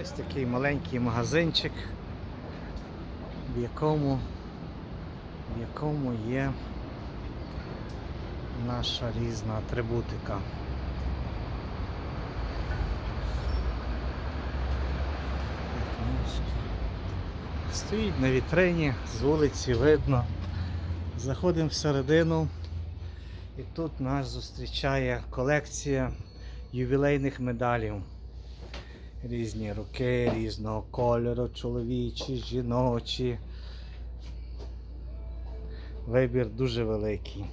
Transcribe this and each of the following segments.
Ось такий маленький магазинчик, в якому, в якому є наша різна атрибутика. Стоїть на вітрині, з вулиці видно. Заходимо всередину і тут нас зустрічає колекція ювілейних медалів. Різні руки, різного кольору, чоловічі, жіночі. Вибір дуже великий.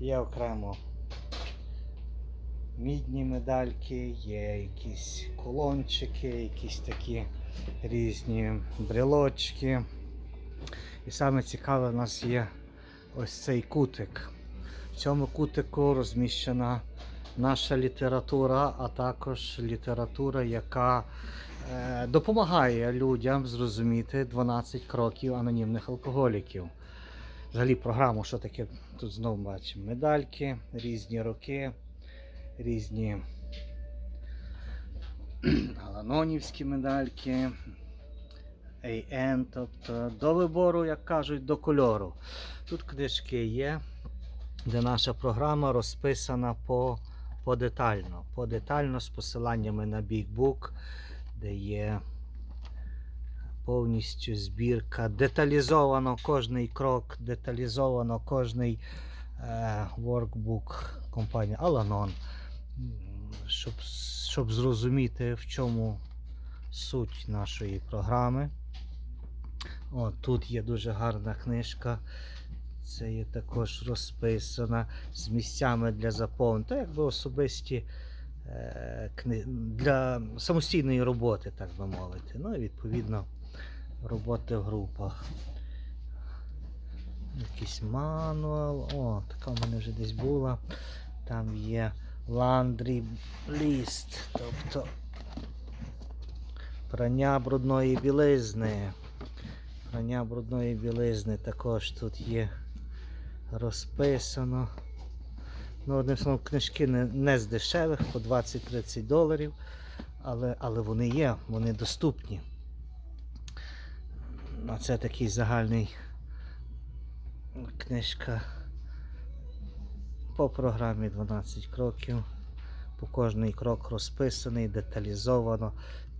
Є окремо мідні медальки, є якісь колончики, якісь такі різні брелочки. І саме цікаве у нас є ось цей кутик. В цьому кутику розміщена наша література, а також література, яка е, допомагає людям зрозуміти 12 кроків анонімних алкоголіків. Взагалі програму, що таке, тут знову бачимо медальки, різні роки, різні галанонівські медальки, AN, тобто до вибору, як кажуть, до кольору. Тут книжки є, де наша програма розписана по, подетально. Подетально з посиланнями на BigBook, де є повністю збірка, деталізовано кожний крок, деталізовано кожний е, workbook компанії Alanon, щоб, щоб зрозуміти, в чому суть нашої програми. О, тут є дуже гарна книжка. Це є також розписана з місцями для заповнення. Та якби особисті е, для самостійної роботи, так би мовити. Ну і відповідно роботи в групах. Якийсь мануал. О, така в мене вже десь була. Там є laundry list, тобто прання брудної білизни. Прання брудної білизни також тут є розписано. Ну, одним словом, книжки не, не з дешевих, по 20-30 доларів, але, але вони є, вони доступні. А це такий загальний книжка по програмі 12 кроків. По кожний крок розписаний, деталізовано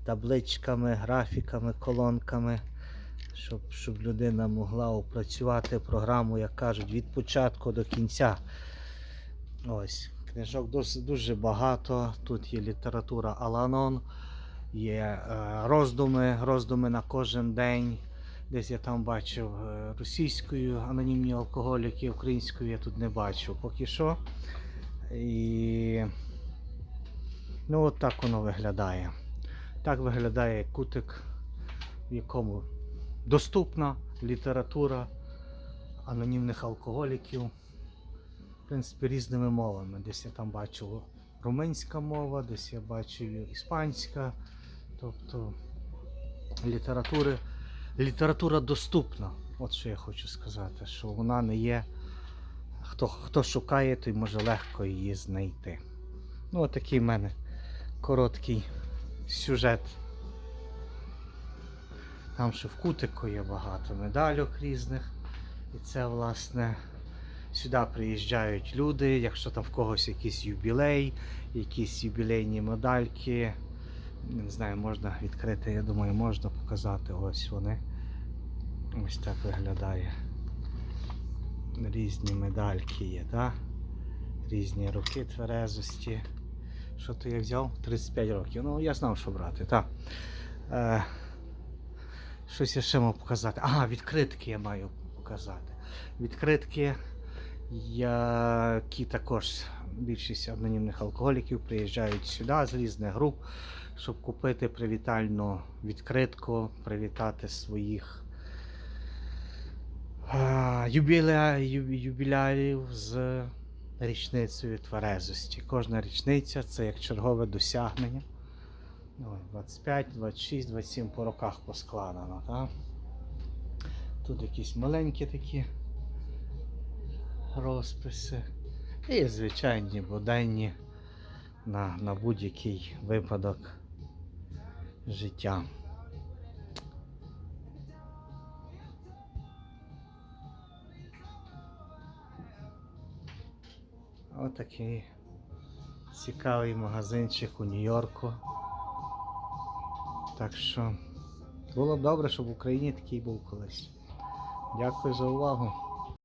табличками, графіками, колонками, щоб, щоб людина могла опрацювати програму, як кажуть, від початку до кінця. Ось, книжок дос- дуже багато. Тут є література Аланон, є е, роздуми, роздуми на кожен день. Десь я там бачив е, російською анонімні алкоголіки, українською я тут не бачу поки що. І ну, от так воно виглядає. Так виглядає кутик, в якому доступна література анонімних алкоголіків. В принципі, різними мовами. Десь я там бачив румунська мова, десь я бачив іспанська. Тобто літератури, література доступна. От що я хочу сказати, що вона не є. Хто, хто шукає, той може легко її знайти. Ну, от такий в мене короткий сюжет. Там ще в кутику є багато медальок різних. І це, власне, сюди приїжджають люди, якщо там в когось якийсь юбілей, якісь юбілейні медальки. Не знаю, можна відкрити, я думаю, можна показати. Ось вони. Ось так виглядає. Різні медальки є, так? Різні роки тверезості. Що то я взяв? 35 років. Ну, я знав, що брати, так. Щось я ще мав показати. Ага, відкритки я маю показати. Відкритки, які також більшість анонімних алкоголіків приїжджають сюди з різних груп, щоб купити привітальну відкритку, привітати своїх юбіля, юбілярів з річницею тверезості. Кожна річниця це як чергове досягнення. Ой, 25, 26, 27 по роках поскладено. Так? Тут якісь маленькі такі розписи. І звичайні буденні на, на будь-який випадок життя. Отакий цікавий магазинчик у Нью-Йорку. Так що було б добре, щоб в Україні такий був колись. Дякую за увагу.